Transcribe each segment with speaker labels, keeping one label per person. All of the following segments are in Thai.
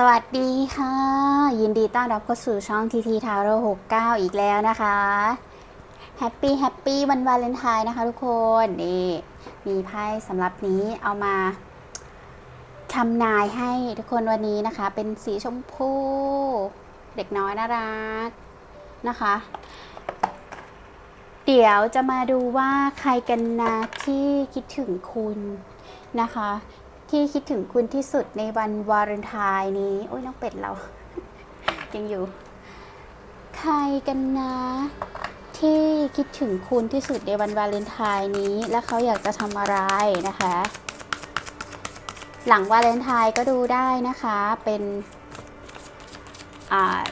Speaker 1: สวัสดีค่ะ ยินดีต้อนรับเข้าสู่ช่องทีทีทาวเร69 อีกแล้วนะคะแฮปปี้แฮปปี้วันวาเลนไทน์นะคะทุกคนนี่มีไพ่สำหรับนี้เอามาทำนายให้ทุกคนวันนี้นะคะ เป็นสีชมพู เด็กน้อยน่ารักนะคะ เดี๋ยวจะมาดูว่าใครกันนะที่คิดถึงคุณนะคะ ที่คิดถึงคุณที่สุดในวันวาเลนไทน์นี้ โอ้ยน้องเป็ดเรา ยังอยู่ ใครกันนะ ที่คิดถึงคุณที่สุดในวันวาเลนไทน์นี้ และเขาอยากจะทำอะไรนะคะ หลังวาเลนไทน์ก็ดูได้นะคะ เป็นอ่า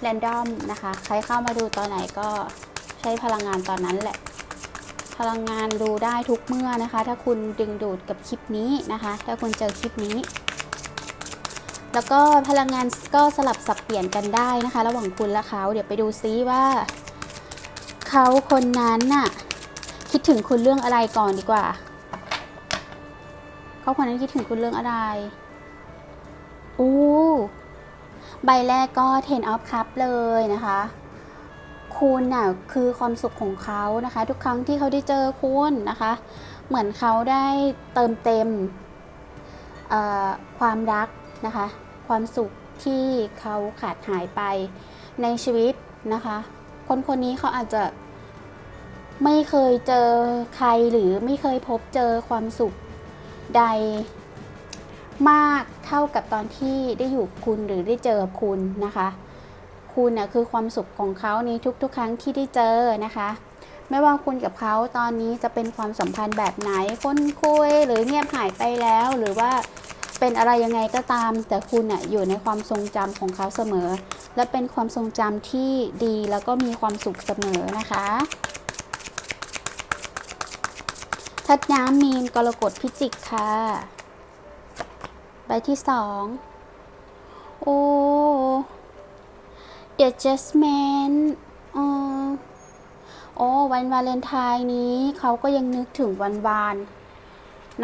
Speaker 1: แรนดอมนะคะ ใครเข้ามาดูตอนไหนก็ใช้พลังงานตอนนั้นแหละ พลังงานดูได้ทุกเมื่อนะคะ ถ้าคุณดึงดูดกับคลิปนี้นะคะ ถ้าคุณเจอคลิปนี้ แล้วก็พลังงานก็สลับสับเปลี่ยนกันได้นะคะ ระหว่างคุณและเขาเดี๋ยวไปดูซิว่า เขาคนนั้นน่ะคิดถึงคุณเรื่องอะไรก่อนดีกว่า เขาคนนั้นคิดถึงคุณเรื่องอะไรอู้ใบแรกก็ ten of cup เลยนะคะ คุณน่ะคือความสุขของเขานะคะ ทุกครั้งที่เขาได้เจอคุณนะคะ เหมือนเขาได้เติมเต็มความรักนะคะ ความสุขที่เขาขาดหายไปในชีวิตนะคะ คนคนนี้เขาอาจจะไม่เคยเจอใครหรือไม่เคยพบเจอความสุขใดมากเท่ากับตอนที่ได้อยู่คุณหรือได้เจอคุณนะคะ คุณน่ะคือความสุขของเขาในทุกๆ ครั้งที่ได้เจอนะคะ ไม่ว่าคุณกับเขาตอนนี้จะเป็นความสัมพันธ์แบบไหนค้นคุยหรือเงียบหายไปแล้วหรือว่าเป็นอะไรยังไงก็ตาม แต่คุณน่ะอยู่ในความทรงจำของเขาเสมอ และเป็นความทรงจำที่ดีแล้วก็มีความสุขเสมอนะคะทัดน้ำมีนกรกฎพิจิกค่ะ ใบที่สอง โอ้ The Jasmine อ๋อโอ้วันวาเลนไทน์นี้เขาก็ยังนึกถึงวันวาน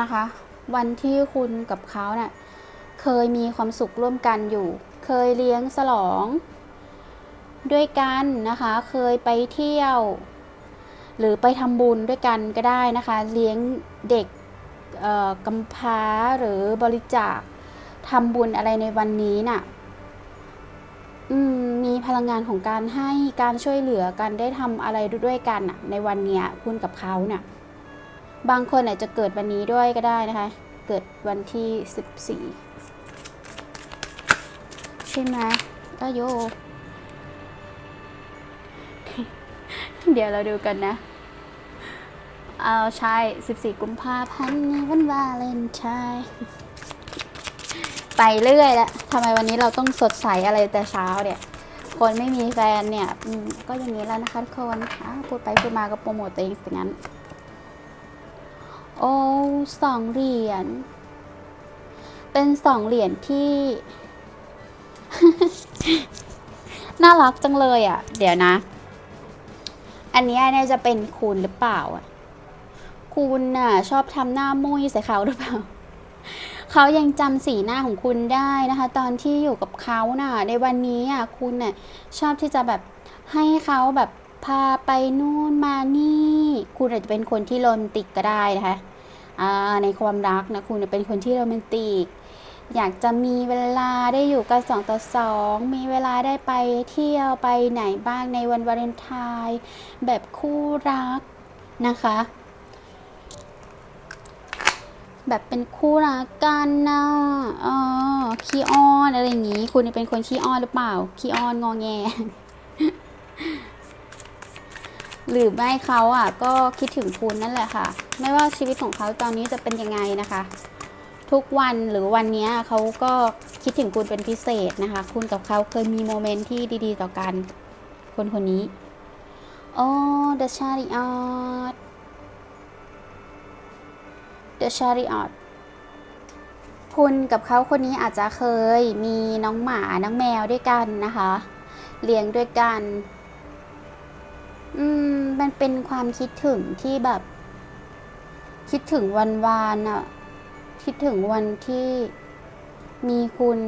Speaker 1: นะคะ วันที่คุณกับเขาเนะ่ะเคยมีความสุขร่วมกันอยู่ เคยเลี้ยงฉลอง ด้วยกันนะคะ เคยไปเที่ยว หรือไปทำบุญด้วยกันก็ได้นะคะ เลี้ยงเด็กกำพร้าหรือบริจาคทำบุญอะไรในวันนี้น่ะ อืม พลังงานของการให้การช่วยเหลือกันได้ทำอะไรด้วยกันในวันเนี้ยคุณกับเขาเนี่ยบางคนอาจจะเกิดวันนี้ด้วยก็ได้นะคะ เกิดวันที่ 14 ใช่ไหมก็โย เดี๋ยวเราดูกันนะ เอาใช่ 14 กุมภาพันธ์ในวันวาเลนไทน์ไปเรื่อยแล้วทำไมวันนี้เราต้องสดใสอะไรแต่เช้าเนี่ย คนไม่มีแฟนเนี่ยก็อย่างนี้แล้วนะคะทุกคนอะพูดไปพูดมาก็โปรโมทตัวเองสิงั้น โอ้สองเหรียญ เป็นสองเหรียญที่ น่ารักจังเลยอะ เดี๋ยวนะ อันนี้เนี่ยจะเป็นคุณหรือเปล่าอะ คุณน่ะ ชอบทำหน้ามุ้ยใส่เขาหรือเปล่า เขายังจำสีหน้าของคุณได้นะคะ ตอนที่อยู่กับเขาน่ะ ในวันนี้อะคุณน่ะชอบที่จะแบบให้เขาแบบพาไปนู่นมานี่ คุณอาจจะเป็นคนที่โรแมนติกก็ได้นะคะอ่าในความรักนะคุณเป็นคนที่โรแมนติก อยากจะมีเวลาได้อยู่กันสองต่อสองมีเวลาได้ไปเที่ยวไปไหนบ้างในวันวาเลนไทน์แบบคู่รักนะคะ แบบเป็นคู่รักกันนะเออขี้อ้อนอะไรอย่างงี้ คุณเป็นคนขี้อ้อนหรือเปล่า ขี้อ้อนงอแง หรือไม่เขาอะ ก็คิดถึงคุณนั่นแหละค่ะ ไม่ว่าชีวิตของเขาตอนนี้จะเป็นยังไงนะคะ ทุกวันหรือวันนี้เขาก็คิดถึงคุณเป็นพิเศษนะคะ คุณกับเขาเคยมีโมเมนต์ที่ดี ๆ ต่อกัน คนคนนี้ โอ้ The Chariot The Chariot คุณกับเขาคนนี้อาจจะเคยมีน้องหมา น้องแมวด้วยกันนะคะ เลี้ยงด้วยกัน อืม มันเป็นความคิดถึงที่แบบ คิดถึงวันวานอะคิดถึงวันที่มีคุณ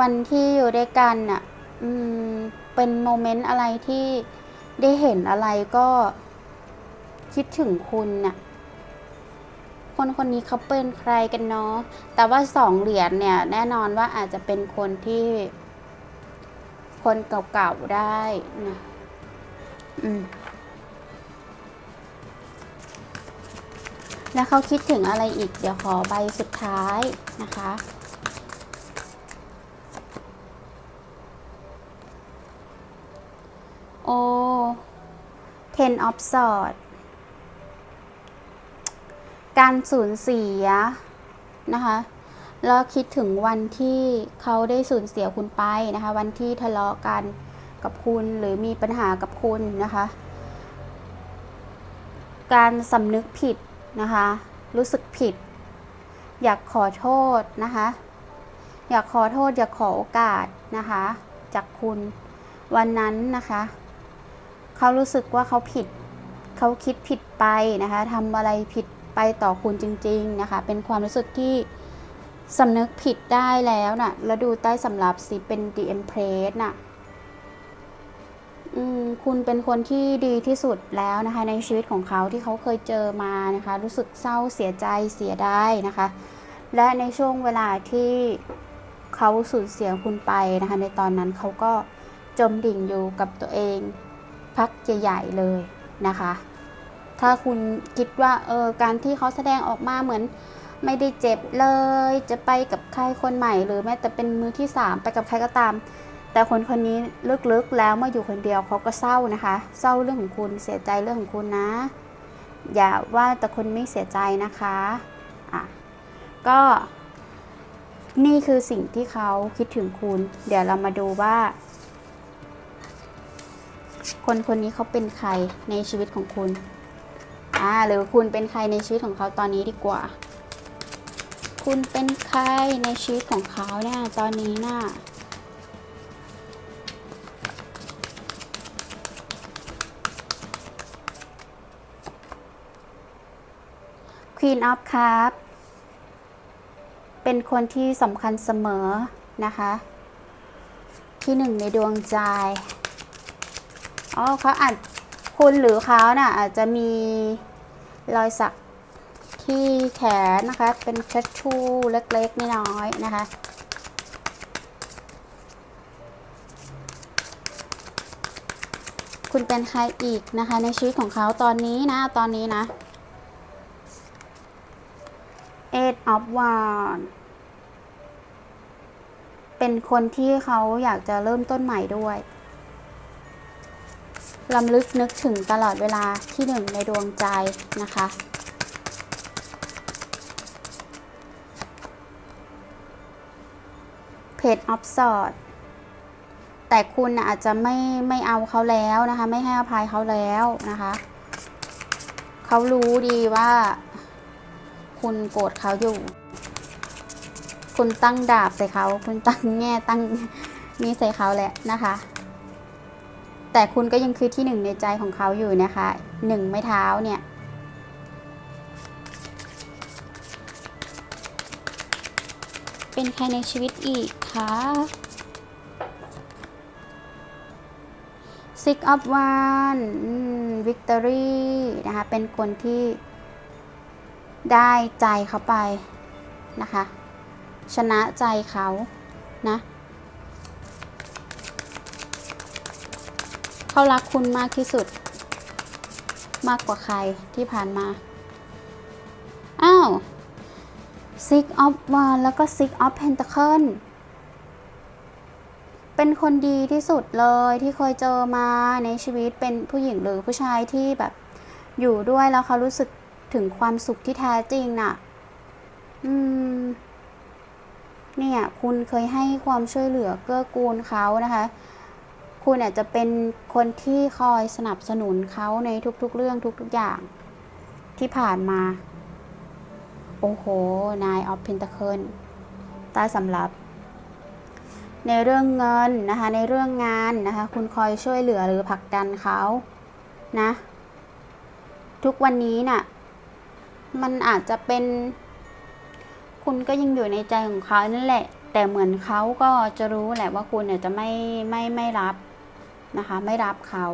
Speaker 1: วันที่อยู่ด้วยกันน่ะอืม เป็นโมเมนต์อะไรที่ได้เห็นอะไรก็คิดถึงคุณน่ะ คนคนนี้เขาเป็นใครกันเนาะ แต่ว่าสองเหรียญเนี่ยแน่นอนว่าอาจจะเป็นคนที่คนเก่าๆได้นะอืมแล้วเขาคิดถึงอะไรอีก เดี๋ยวขอใบสุดท้ายนะคะ โอ้ ten of swords การสูญเสียนะคะแล้วคิดถึงวันที่เขาได้สูญเสียคุณไปนะคะ วันที่ทะเลาะกันกับคุณหรือมีปัญหากับคุณนะคะ การสำนึกผิดนะคะ รู้สึกผิด อยากขอโทษนะคะ อยากขอโทษ อยากขอโอกาสนะคะ จากคุณวันนั้นนะคะ เขารู้สึกว่าเขาผิด เขาคิดผิดไปนะคะทำอะไรผิด ไปต่อคุณจริง ๆนะคะ เป็นความรู้สึกที่สำนึกผิดได้แล้วนะ่ะ แล้วดูใต้สำรับสิเป็น The Empress น่ะอืมคุณเป็นคนที่ดีที่สุดแล้วนะคะ ในชีวิตของเขาที่เขาเคยเจอมานะคะ รู้สึกเศร้าเสียใจเสียดายนะคะ และในช่วงเวลาที่เขาสูญเสียคุณไปนะคะ ในตอนนั้นเขาก็จมดิ่งอยู่กับตัวเอง พักใหญ่ๆเลยนะคะ ถ้าคุณคิดว่าเออการที่เขาแสดงออกมาเหมือนไม่ได้เจ็บเลย จะไปกับใครคนใหม่หรือแม้แต่เป็นมือที่สามไปกับใครก็ตาม แต่คนคนนี้ลึกๆแล้วเมื่ออยู่คนเดียวเขาก็เศร้านะคะ เศร้าเรื่องของคุณเสียใจเรื่องของคุณนะ อย่าว่าแต่คนไม่เสียใจนะคะอะก็นี่คือสิ่งที่เขาคิดถึงคุณ เดี๋ยวเรามาดูว่า คนคนนี้เขาเป็นใครในชีวิตของคุณ อ่าหรือคุณเป็นใครในชีวิตของเขาตอนนี้ดีกว่า คุณเป็นใครในชีวิตของเขาเนี่ยตอนนี้น่ะ Queen of Cups เป็นคนที่สำคัญเสมอนะคะ ที่หนึ่งในดวงใจ อ๋อเขาอาจคุณหรือเขาน่ะอาจจะมี รอยสักที่แขนนะคะ เป็นแคชชูเล็กๆน้อยๆนะคะ คุณเป็นใครอีกนะคะ ในชีวิตของเขาตอนนี้นะ ตอนนี้นะ Eight of Wands เป็นคนที่เขาอยากจะเริ่มต้นใหม่ด้วย ลำลึกนึกถึงตลอดเวลาที่หนึ่งในดวงใจนะคะ เพจออฟสอดแต่คุณอาจจะไม่ไม่เอาเขาแล้วนะคะ ไม่ให้อภัยเขาแล้วนะคะ เขารู้ดีว่า คุณโกรธเขาอยู่ คุณตั้งดาบใส่เขา คุณตั้งแง่ตั้งนี้ใส่เขาแหละนะคะ แต่คุณก็ยังคือที่หนึ่งในใจของเขาอยู่นะคะหนึ่งไม้เท้าเนี่ยเป็นใครในชีวิตอีกคะ Six of One Victory นะคะ เป็นคนที่ได้ใจเขาไปนะคะ ชนะใจเขานะ เขารักคุณมากที่สุด มากกว่าใครที่ผ่านมา อ้าว Six of Wands แล้วก็ Six of Pentacle เป็นคนดีที่สุดเลยที่เคยเจอมาในชีวิตเป็นผู้หญิงหรือผู้ชายที่แบบ อยู่ด้วยแล้วเขารู้สึกถึงความสุขที่แท้จริงน่ะ อืม เนี่ย คุณเคยให้ความช่วยเหลือเกื้อกูลเขานะคะ คุณอาจจะเป็นคนที่คอยสนับสนุนเขาในทุกๆ เรื่องทุกๆอย่างที่ผ่านมา โอ้โหนายออฟเพนตะเคิลใต้สำรับ ในเรื่องเงินนะคะ ในเรื่องงานนะคะ คุณคอยช่วยเหลือหรือผลักดันเขานะ ทุกวันนี้น่ะ มันอาจจะเป็น คุณก็ยังอยู่ในใจของเขานั่นแหละ แต่เหมือนเขาก็จะรู้แหละว่าคุณเนี่ยจะไม่ไม่ไม่รับ นะคะ ไม่รับเขา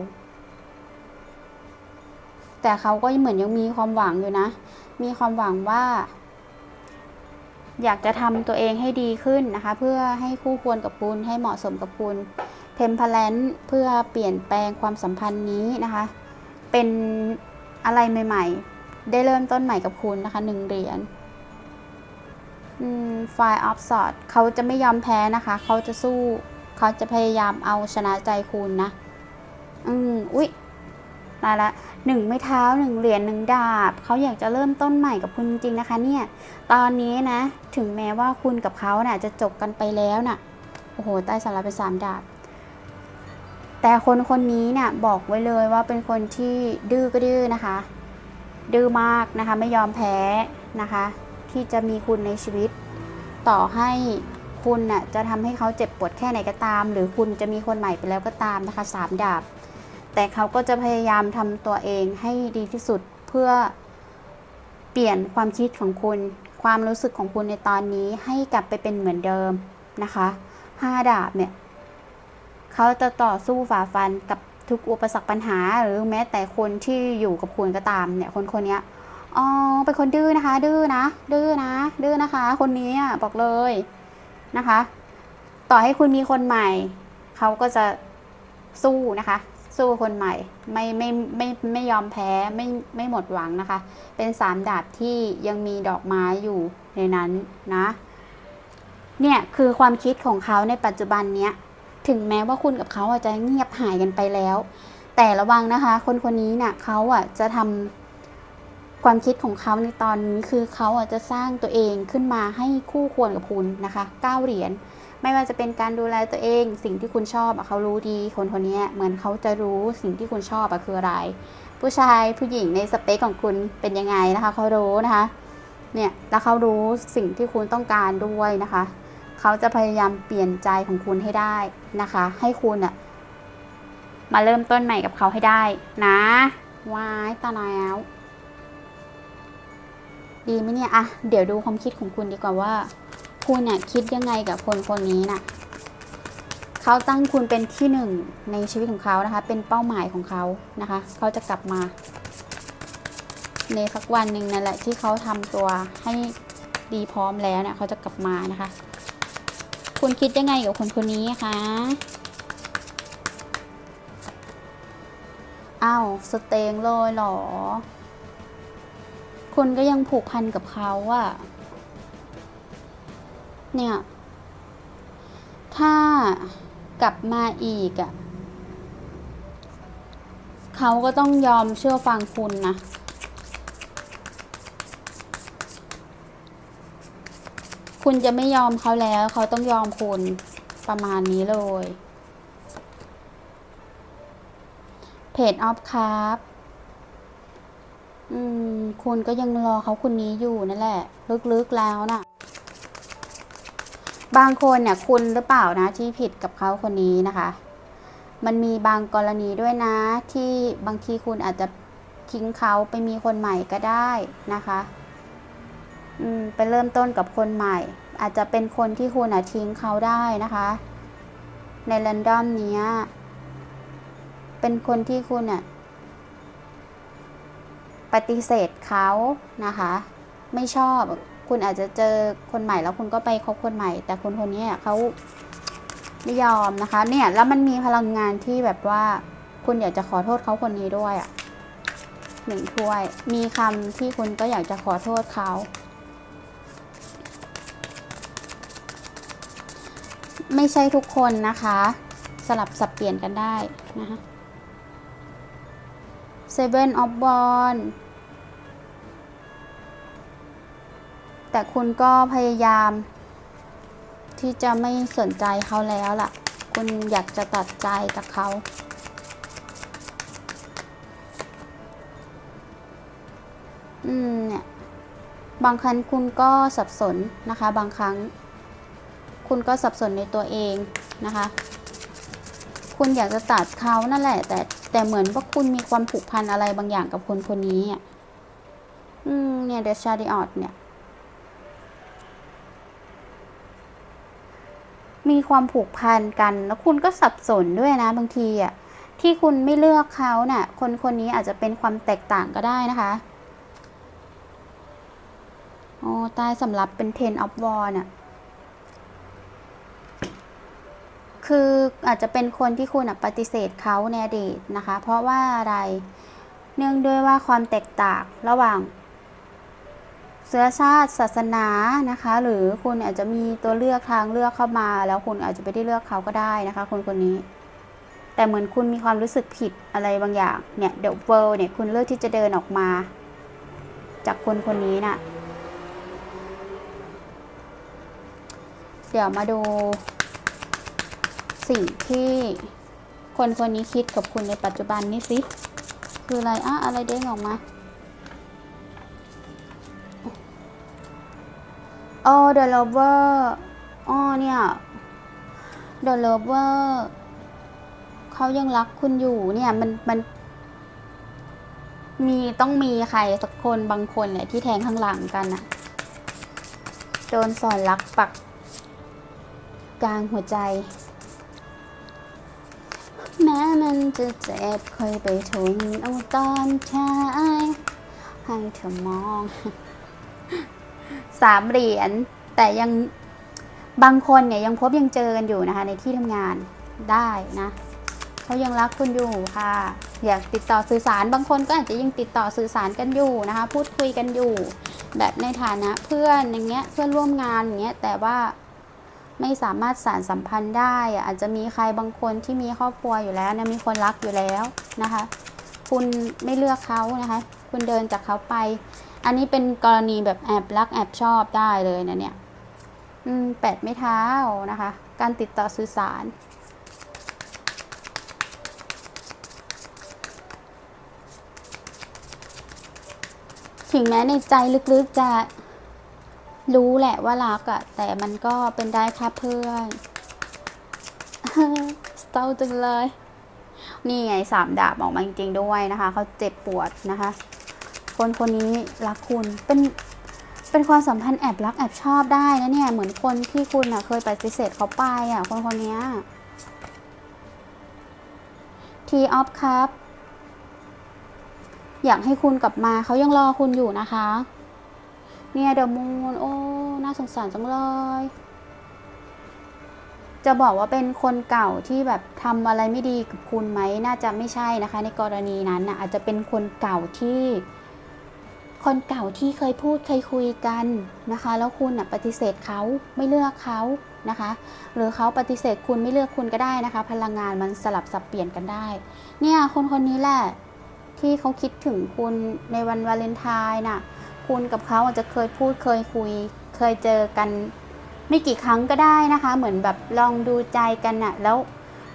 Speaker 1: แต่เขาก็เหมือนยังมีความหวังอยู่นะ มีความหวังว่า อยากจะทำตัวเองให้ดีขึ้นนะคะ เพื่อให้คู่ควรกับคุณให้เหมาะสมกับคุณเทมเพลนเพื่อเปลี่ยนแปลงความสัมพันธ์นี้นะคะ เป็นอะไรใหม่ ๆ ได้เริ่มต้นใหม่กับคุณนะคะหนึ่งเหรียญไฟออฟสอดเขาจะไม่ยอมแพ้นะคะ เขาจะสู้ เขาจะพยายามเอาชนะใจคุณนะ อืมอุ๊ยตายละหนึ่งไม้เท้าหนึ่งเหรียญหนึ่งดาบเขาอยากจะเริ่มต้นใหม่กับคุณจริงนะคะ เนี่ย ตอนนี้นะ ถึงแม้ว่าคุณกับเขาเนะ่ะ จะจบกันไปแล้วน่ะ โอ้โห ใต้สาระเป็นสามดาบ แต่คนคนนี้เนี่ยบอกไว้เลยว่าเป็นคนที่ดื้อก็ดื้อนะคะ ดื้อมากนะคะ ไม่ยอมแพ้นะคะ ที่จะมีคุณในชีวิต ต่อให้ คุณน่ะจะทำให้เขาเจ็บปวดแค่ไหนก็ตาม หรือคุณจะมีคนใหม่ไปแล้วก็ตามนะคะสามดาบ แต่เขาก็จะพยายามทำตัวเองให้ดีที่สุดเพื่อเปลี่ยนความคิดของคุณ ความรู้สึกของคุณในตอนนี้ให้กลับไปเป็นเหมือนเดิมนะคะห้าดาบเนี่ยเขาจะต่อสู้ฝ่าฟันกับทุกอุปสรรคปัญหา หรือแม้แต่คนที่อยู่กับคุณก็ตามเนี่ยคนคนนี้อ๋อเป็นคนดื้อนะคะ ดื้อนะดื้อนะดื้อนะคะ คนนี้อะบอกเลย นะคะ ต่อให้คุณมีคนใหม่ เขาก็จะสู้นะคะ สู้คนใหม่ ไม่ไม่ไม่ไม่ยอมแพ้ไม่ไม่หมดหวังนะคะ เป็นสามดาบที่ยังมีดอกไม้อยู่ในนั้นนะ เนี่ยคือความคิดของเขาในปัจจุบันเนี้ยถึงแม้ว่าคุณกับเขาอาจจะเงียบหายกันไปแล้ว แต่ระวังนะคะ คนคนนี้เนี่ยเขาอะจะทำ ความคิดของเขาในตอนนี้คือเขาอะจะสร้างตัวเองขึ้นมาให้คู่ควรกับคุณนะคะเก้าเหรียญไม่ว่าจะเป็นการดูแลตัวเอง สิ่งที่คุณชอบอเขารู้ดีคนคนนี้เหมือนเขาจะรู้สิ่งที่คุณชอบอะคืออะไร ผู้ชายผู้หญิงในสเปคของคุณเป็นยังไงนะคะเขารู้นะคะเนี่ยแล้วเขารู้สิ่งที่คุณต้องการด้วยนะคะ เขาจะพยายามเปลี่ยนใจของคุณให้ได้นะคะ ให้คุณอะมาเริ่มต้นใหม่กับเขาให้ได้นะว้ายตาแล้ว ดีไหมเนี่ยอะเดี๋ยวดูความคิดของคุณดีกว่าว่า คุณเนี่ยคิดยังไงกับคนคนนี้น่ะเขาตั้งคุณเป็นที่หนึ่งในชีวิตของเขานะคะ เป็นเป้าหมายของเขานะคะ เขาจะกลับมา ในสักวันหนึ่งนั่นแหละที่เขาทำตัวให้ดีพร้อมแล้วเนี่ยเขาจะกลับมานะคะ คุณคิดยังไงกับคนคนนี้คะอ้าวสเตงเลยหรอ คุณก็ยังผูกพันกับเขาอะเนี่ย ถ้ากลับมาอีกอะเขาก็ต้องยอมเชื่อฟังคุณนะคุณจะไม่ยอมเขาแล้ว เขาต้องยอมคุณประมาณนี้เลยเพจออฟครับ อืม คุณก็ยังรอเขาคนนี้อยู่นั่นแหละ ลึกๆแล้วน่ะ บางคนเนี่ยคุณหรือเปล่านะ ที่ผิดกับเขาคนนี้นะคะ มันมีบางกรณีด้วยนะ ที่บางทีคุณอาจจะทิ้งเขาไปมีคนใหม่ก็ได้นะคะ อืม ไปเริ่มต้นกับคนใหม่ อาจจะเป็นคนที่คุณอะทิ้งเขาได้นะคะ ในแรนดอมเนี้ยเป็นคนที่คุณอะ ปฏิเสธเขานะคะ ไม่ชอบคุณอาจจะเจอคนใหม่แล้วคุณก็ไปคบคนใหม่ แต่คนคนนี้เขาไม่ยอมนะคะเนี่ยแล้วมันมีพลังงานที่แบบว่า คุณอยากจะขอโทษเขาคนนี้ด้วยอะ่ะหนึ่งถ้วย มีคำที่คุณก็อยากจะขอโทษเขาไม่ใช่ทุกคนนะคะ สลับสับเปลี่ยนกันได้นะคะ Seven of w a n d แต่คุณก็พยายาม ที่จะไม่สนใจเขาแล้วล่ะ คุณอยากจะตัดใจกับเขาอืมเนี่ยบางครั้งคุณก็สับสนนะคะ บางครั้ง คุณก็สับสนในตัวเองนะคะ คุณอยากจะตัดเขานั่นแหละ แต่แต่เหมือนว่าคุณมีความผูกพันอะไรบางอย่างกับคนคนนี้อืมเนี่ยเดชาดิออดเนี่ย มีความผูกพันกัน แล้วคุณก็สับสนด้วยนะ บางทีอะที่คุณไม่เลือกเขาเนะ่ะคนคนนี้อาจจะเป็นความแตกต่างก็ได้นะคะโอ้ตายสำหรับเป็น ten of w a r น่ะ คืออาจจะเป็นคนที่คุณปฏิเสธเขาในอดีตนะคะ เพราะว่าอะไรเนื่องด้วยว่าความแตกต่างระหว่างเชื้อชาติศาสนานะคะ หรือคุณอาจจะมีตัวเลือกทางเลือกเข้ามา แล้วคุณอาจจะไม่ได้เลือกเขาก็ได้นะคะ คนคนนี้ แต่เหมือนคุณมีความรู้สึกผิดอะไรบางอย่างเนี่ยเด e เวิลเนี่ยคุณเลือกที่จะเดินออกมา จากคนคนนี้น่ะเดี๋ยวมาดู สิ่งที่คนคนนี้คิดกับคุณในปัจจุบันนี่สิ คืออะไรอะอะไรเด้งออกมาโอ้ The Lover อ๋อเนี่ย The Lover เขายังรักคุณอยู่เนี่ยมันมัน มีต้องมีใครสักคนบางคนแหละที่แทงข้างหลังกันอะโดนสอนรักปักกลางหัวใจ ม้มันจะเจ็บค่อยไปทนเอาตอนท้ายให้เธอมองสามเหรียญแต่ยังบางคนเนี่ยยังพบยังเจอกันอยู่นะคะ ในที่ทำงานได้นะเขายังรักคุณอยู่ค่ะ อยากติดต่อสื่อสารบางคนก็อาจจะยังติดต่อสื่อสารกันอยู่นะคะ พูดคุยกันอยู่ แบบในฐานะเพื่อนอย่างเงี้ยเพื่อนร่วมงานอย่างเงี้ยแต่ว่า ไม่สามารถสารสัมพันธ์ได้อะอาจจะมีใครบางคนที่มีครอบครัวอยู่แล้วนะมีคนรักอยู่แล้วนะคะ คุณไม่เลือกเขานะคะ คุณเดินจากเขาไป อันนี้เป็นกรณีแบบแอบรักแอบชอบได้เลยนะเนี่ยแปดไม่เท้านะคะ การติดต่อสื่อสารถึงแม้ในใจลึกๆจะ รู้แหละว่ารักอะแต่มันก็เป็นได้แค่เพื่อนสเตาจังเลย นี่ไงสามดาบออกมาจริงๆด้วยนะคะ เขาเจ็บปวดนะคะ คนคนนี้รักคุณเป็นเป็นความสัมพันธ์แอบรักแอบชอบได้นะเนี่ย เหมือนคนที่คุณอะเคยปฏิเสธเขาไปอะคนคนนี้ทีออฟครับ อยากให้คุณกลับมาเขายังรอคุณอยู่นะคะ เนี่ยเดอะมูนโอ้ น่าสงสารจังเลย จะบอกว่าเป็นคนเก่าที่แบบทำอะไรไม่ดีกับคุณไหม น่าจะไม่ใช่นะคะ ในกรณีนั้นนะอาจจะเป็นคนเก่าที่ คนเก่าที่เคยพูดเคยคุยกันนะคะ แล้วคุณนะปฏิเสธเขาไม่เลือกเขานะคะ หรือเขาปฏิเสธคุณไม่เลือกคุณก็ได้นะคะ พลังงานมันสลับสับเปลี่ยนกันได้ เนี่ยคนคนนี้แหละที่เขาคิดถึงคุณในวันวาเลนไทน์น่ะ คุณกับเขาอาจจะเคยพูดเคยคุย เคยเจอกัน ไม่กี่ครั้งก็ได้นะคะ เหมือนแบบลองดูใจกันน่ะแล้ว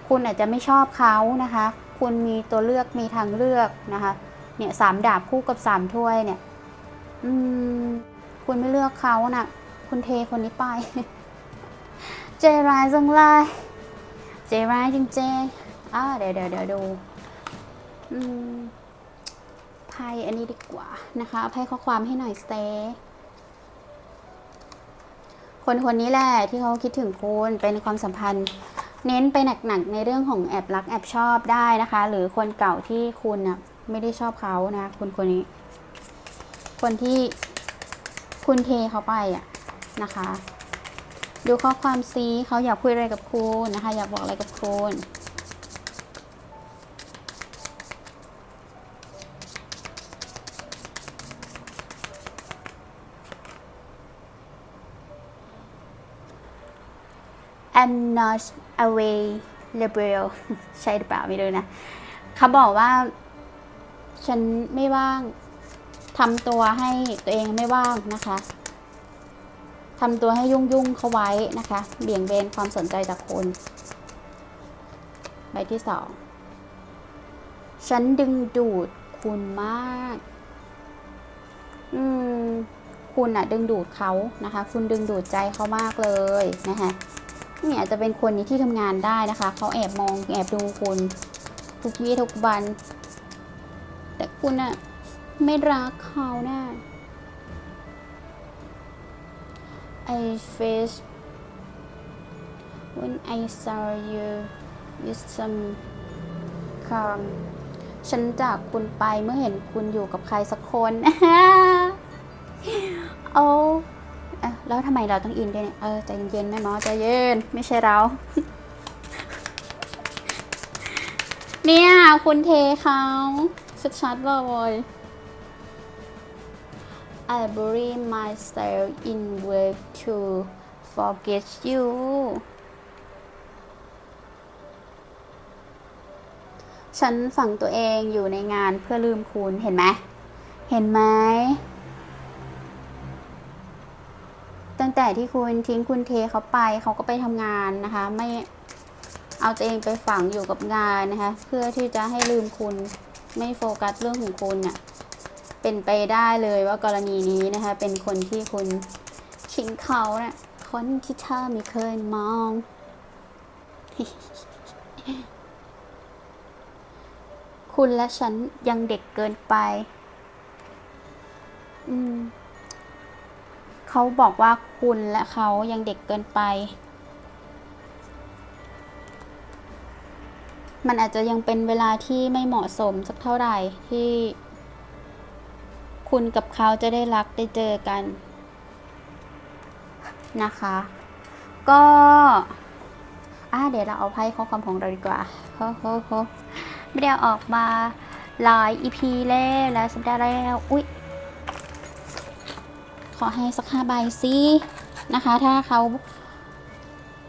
Speaker 1: คุณอาจจะไม่ชอบเขานะคะ คุณมีตัวเลือกมีทางเลือกนะคะ เนี่ยสามดาบคู่กับสามถ้วยเนี่ย อืม คุณไม่เลือกเขาน่ะ คุณเทคนนี้ไปใจร้ายจังเลยใจร้ายจริงๆอ่าเดี๋ยวเดี๋ยวเดี๋ยวดู อืม ไพ่อันนี้ดีกว่านะคะไพ่ข้อความให้หน่อยสเตคนคนนี้แหละที่เขาคิดถึงคุณเป็นความสัมพันธ์ เน้นไปหนักๆในเรื่องของแอบรักแอบชอบได้นะคะ หรือคนเก่าที่คุณน่ะไม่ได้ชอบเขานะคนคนนี้ คนที่คุณเทเขาไปอะนะคะ ดูข้อความซีเขาอยากคุยอะไรกับคุณนะคะ อยากบอกอะไรกับคุณ I'm not available ใช่หรือเปล่าไม่รู้นะเขาบอกว่า ฉันไม่ว่างทำตัวให้ตัวเองไม่ว่างนะคะทำตัวให้ยุ่งยุ่งๆเขาไว้นะคะ เบี่ยงเบนความสนใจจากคุณใบที่สองฉันดึงดูดคุณมาก อืม คุณอะดึงดูดเขานะคะ คุณดึงดูดใจเขามากเลยนะคะ นี่อาจจะเป็นคนในที่ทำงานได้นะคะเขาแอบมองแอบดูคุณทุกวี่ทุกวัน แต่คุณอะไม่รักเขานะ I face when I saw you with some calm ฉันจากคุณไปเมื่อเห็นคุณอยู่กับใครสักคน โอ้ แล้วทำไมเราต้องอินด้วยเนี่ย เออใจเย็นๆแม่หมอใจเย็น ไม่ใช่เรา เนี่ย คุณเทเขาชัดๆเลย I bury myself in work to forget you ฉันฝังตัวเองอยู่ในงานเพื่อลืมคุณ เห็นไหม เห็นไหม ตั้งแต่ที่คุณทิ้งคุณเทเขาไปเขาก็ไปทำงานนะคะ ไม่เอาตัวเองไปฝังอยู่กับงานนะคะ เพื่อที่จะให้ลืมคุณไม่โฟกัสเรื่องของคุณเนี่ยเป็นไปได้เลยว่ากรณีนี้นะคะ เป็นคนที่คุณทิ้งเขาเนะี่ยคนที่เธอไม่เคยมอง คุณและฉันยังเด็กเกินไป อืม เขาบอกว่าคุณและเขายังเด็กเกินไป มันอาจจะยังเป็นเวลาที่ไม่เหมาะสมสักเท่าไหร่ที่ คุณกับเขาจะได้รักได้เจอกัน นะคะ ก็อะเดี๋ยวเราเอาไพ่ข้อความของเราดีกว่าโฮโฮโฮไม่ได้อออกมาหลายอีพีแล้วแล้วสัปดาห์แล้ว อุ๊ย ขอให้สักห้าใบสินะคะ ถ้าเขา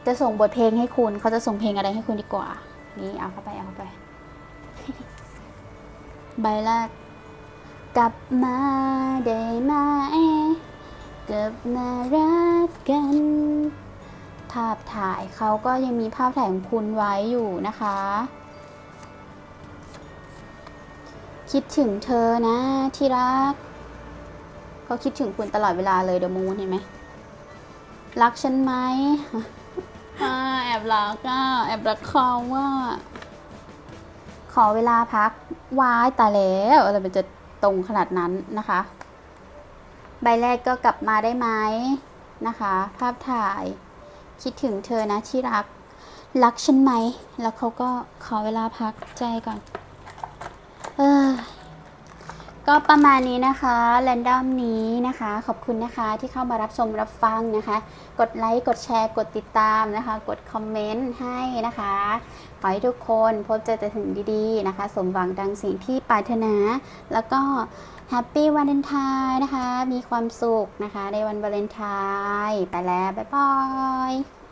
Speaker 1: จะส่งบทเพลงให้คุณ เขาจะส่งเพลงอะไรให้คุณดีกว่า นี่เอาเข้าไปเอาเข้าไป ใบแรกกลับมาได้ไหมกลับมารักกัน ภาพถ่ายเขาก็ยังมีภาพถ่ายของคุณไว้อยู่นะคะ คิดถึงเธอนะที่รัก เขาคิดถึงคุณตลอดเวลาเลยเดมูนเห็นไหมรักฉันไหมอแอบรักอะแอบรักเขาว่า ขอเวลาพักวายตายแล้วอะไรมันจะตรงขนาดนั้นนะคะ ใบแรกก็กลับมาได้ไหมนะคะ ภาพถ่ายคิดถึงเธอนะที่รัก รักฉันไหม แล้วเขาก็ขอเวลาพักใจก่อน ก็ประมาณนี้นะคะแรนดอมนี้นะคะ ขอบคุณนะคะที่เข้ามารับชมรับฟังนะคะ กดไลค์กดแชร์กดติดตามนะคะ กดคอมเมนต์ให้นะคะ ขอให้ทุกคนพบเจอแต่ถึงดีๆนะคะ สมหวังดังสิ่งที่ปรารถนา แล้วก็แฮปปี้วันเลนไทน์นะคะ มีความสุขนะคะ ในวันวาเลนไทน์ไปแล้ว บ๊ายบาย